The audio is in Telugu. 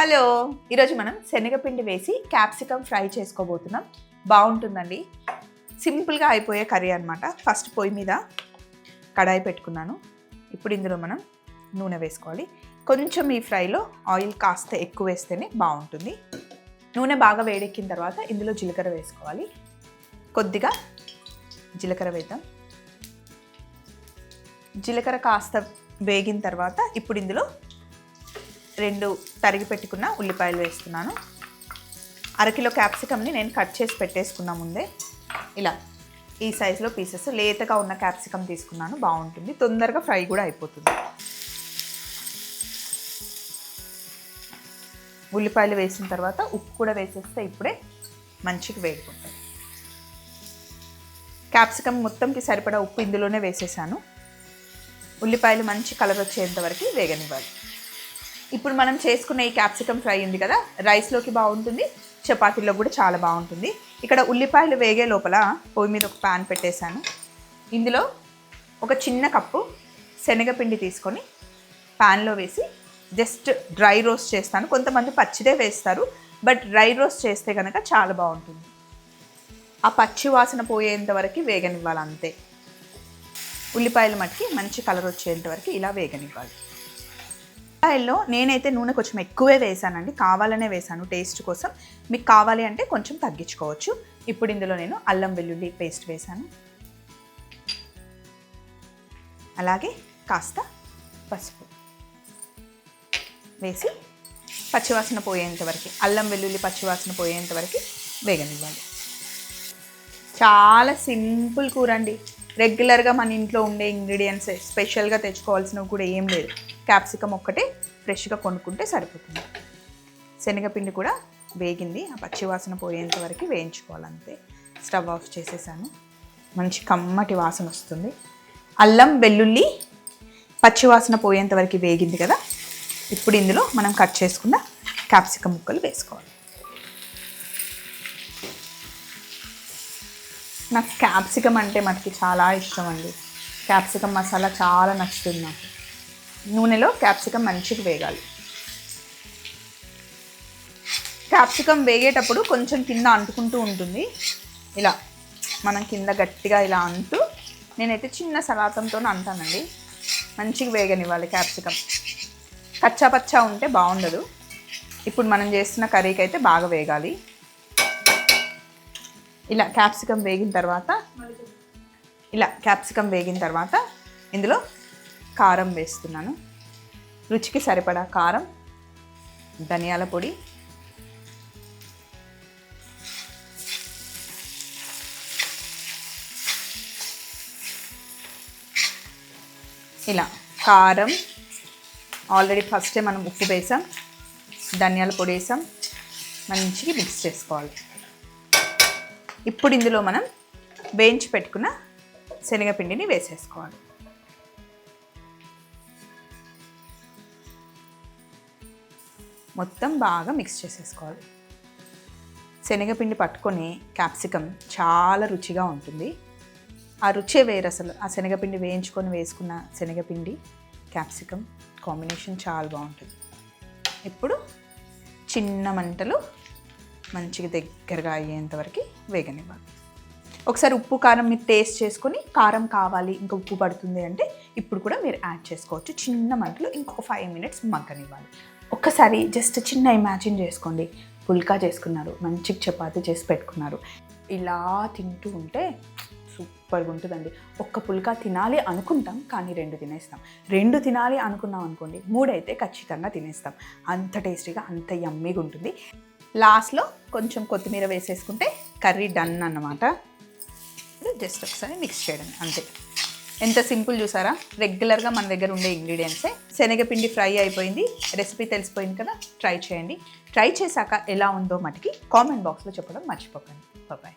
హలో ఈరోజు మనం శనగపిండి వేసి క్యాప్సికమ్ ఫ్రై చేసుకోబోతున్నాం. బాగుంటుందండి. సింపుల్గా అయిపోయే కర్రీ అనమాట ఫస్ట్ పొయ్యి మీద కడాయి పెట్టుకున్నాను. ఇప్పుడు ఇందులో మనం నూనె వేసుకోవాలి. కొంచెం ఈ ఫ్రైలో ఆయిల్ కాస్త ఎక్కువ వేస్తేనే బాగుంటుంది. నూనె బాగా వేడెక్కిన తర్వాత ఇందులో జీలకర్ర వేసుకోవాలి. కొద్దిగా జీలకర్ర వేద్దాం. జీలకర్ర కాస్త వేగిన తర్వాత ఇప్పుడు ఇందులో రెండు తరిగి పెట్టుకున్న ఉల్లిపాయలు వేస్తున్నాను. అరకిలో క్యాప్సికమ్ని నేను కట్ చేసి పెట్టేసుకున్నా ముందే ఇలా ఈ సైజులో పీసెస్ లేతగా ఉన్న క్యాప్సికమ్ తీసుకున్నాను బాగుంటుంది. తొందరగా ఫ్రై కూడా అయిపోతుంది. ఉల్లిపాయలు వేసిన తర్వాత ఉప్పు కూడా వేసేస్తే ఇప్పుడే మంచిగా వేగుకుంటుంది క్యాప్సికమ్ మొత్తంకి సరిపడా ఉప్పు ఇందులోనే వేసేసాను. ఉల్లిపాయలు మంచి కలర్ వచ్చేంత వరకు వేగనివ్వాలి. ఇప్పుడు మనం చేసుకున్న ఈ క్యాప్సికమ్ ఫ్రై ఉంది కదా రైస్లోకి బాగుంటుంది చపాతీలో కూడా చాలా బాగుంటుంది. ఇక్కడ ఉల్లిపాయలు వేగే లోపల పొయ్యి మీద ఒక ప్యాన్ పెట్టేశాను. ఇందులో ఒక చిన్న కప్పు శనగపిండి తీసుకొని ప్యాన్లో వేసి జస్ట్ డ్రై రోస్ట్ చేస్తాను. కొంతమంది పచ్చిదే వేస్తారు బట్ డ్రై రోస్ట్ చేస్తే కనుక చాలా బాగుంటుంది. ఆ పచ్చి వాసన పోయేంత వరకు వేగనివ్వాలి అంతే. ఉల్లిపాయలు మట్టికి మంచి కలర్ వచ్చేంత వరకు ఇలా వేగనివ్వాలి. ఉల్లిపాయల్లో నేనైతే నూనె కొంచెం ఎక్కువే వేసానండి. కావాలనే వేసాను టేస్ట్ కోసం. మీకు కావాలి అంటే కొంచెం తగ్గించుకోవచ్చు. ఇప్పుడు ఇందులో నేను అల్లం వెల్లుల్లి పేస్ట్ వేసాను. అలాగే కాస్త పసుపు వేసి పచ్చివాసన పోయేంత వరకు అల్లం వెల్లుల్లి పచ్చివాసన పోయేంత వరకు వేగనివ్వాలి చాలా సింపుల్ కూర అండి. రెగ్యులర్గా మన ఇంట్లో ఉండే ఇంగ్రీడియంట్స్ స్పెషల్గా తెచ్చుకోవాల్సినవి కూడా ఏం లేదు. క్యాప్సికమ్ ఒక్కటే ఫ్రెష్గా కొనుక్కుంటే సరిపోతుంది. శనగపిండి కూడా వేగింది. ఆ పచ్చివాసన పోయేంత వరకు వేయించుకోవాలంతే. స్టవ్ ఆఫ్ చేసేసాను. మంచి కమ్మటి వాసన వస్తుంది. అల్లం వెల్లుల్లి పచ్చివాసన పోయేంత వరకు వేగింది కదా. ఇప్పుడు ఇందులో మనం కట్ చేసుకున్న క్యాప్సికమ్ ముక్కలు వేసుకోవాలి. నాకు క్యాప్సికమ్ అంటే మనకి చాలా ఇష్టం అండి క్యాప్సికమ్ మసాలా చాలా నచ్చుతుంది నాకు. నూనెలో క్యాప్సికమ్ మంచిగా వేగాలి. క్యాప్సికమ్ వేగేటప్పుడు కొంచెం కింద అంటుకుంటూ ఉంటుంది. ఇలా మనం కింద గట్టిగా ఇలా అంటూ నేనైతే చిన్న సలాతంతో అంటానండి. మంచిగా వేగనివ్వాలి క్యాప్సికమ్ కచ్చా పచ్చా ఉంటే బాగుండదు. ఇప్పుడు మనం చేస్తున్న కర్రీకి అయితే బాగా వేగాలి. ఇలా క్యాప్సికమ్ వేగిన తర్వాత ఇలా క్యాప్సికమ్ వేగిన తర్వాత ఇందులో కారం వేస్తున్నాను. రుచికి సరిపడా కారం ధనియాల పొడి ఇలా కారం ఆల్రెడీ ఫస్టే మనం ఉప్పు వేసాం ధనియాల పొడి వేసాం మంచిగా మిక్స్ చేసుకోవాలి. ఇప్పుడు ఇందులో మనం వేయించి పెట్టుకున్న శనగపిండిని వేసేసుకోవాలి. మొత్తం బాగా మిక్స్ చేసేసుకోవాలి. శనగపిండి పట్టుకొని క్యాప్సికం చాలా రుచిగా ఉంటుంది. ఆ రుచే వేరు అసలు. ఆ శనగపిండి వేయించుకొని వేసుకున్న శనగపిండి క్యాప్సికం కాంబినేషన్ చాలా బాగుంటుంది. ఇప్పుడు చిన్న మంటలు మంచిగా దగ్గరగా అయ్యేంత వరకు వేగనివ్వాలి. ఒకసారి ఉప్పు కారం మీరు టేస్ట్ చేసుకొని కారం కావాలి ఇంకా ఉప్పు పడుతుంది అంటే ఇప్పుడు కూడా మీరు యాడ్ చేసుకోవచ్చు. చిన్న మంటలో ఇంకొక ఫైవ్ మినిట్స్ మగ్గనివ్వాలి. ఒక్కసారి జస్ట్ చిన్న ఇమాజిన్ చేసుకోండి. పుల్కా చేసుకున్నారు మంచిగా చపాతి చేసి పెట్టుకున్నారు. ఇలా తింటూ ఉంటే సూపర్గా ఉంటుందండి. ఒక్క పుల్కా తినాలి అనుకుంటాం కానీ రెండు తినేస్తాం. రెండు తినాలి అనుకున్నాం అనుకోండి మూడైతే ఖచ్చితంగా తినేస్తాం. అంత టేస్టీగా అంత యమ్మీగా ఉంటుంది. లాస్ట్లో కొంచెం కొత్తిమీర వేసేసుకుంటే కర్రీ డన్ అన్నమాట. జస్ట్ ఒకసారి మిక్స్ చేయడం అంతే. ఎంత సింపుల్ చూసారా? రెగ్యులర్గా మన దగ్గర ఉండే ఇంగ్రీడియంట్సే శనగపిండి ఫ్రై అయిపోయింది. రెసిపీ తెలిసిపోయింది కదా? ట్రై చేయండి. ట్రై చేశాక ఎలా ఉందో మటుకి కామెంట్ బాక్స్లో చెప్పడం మర్చిపోకండి. బాయ్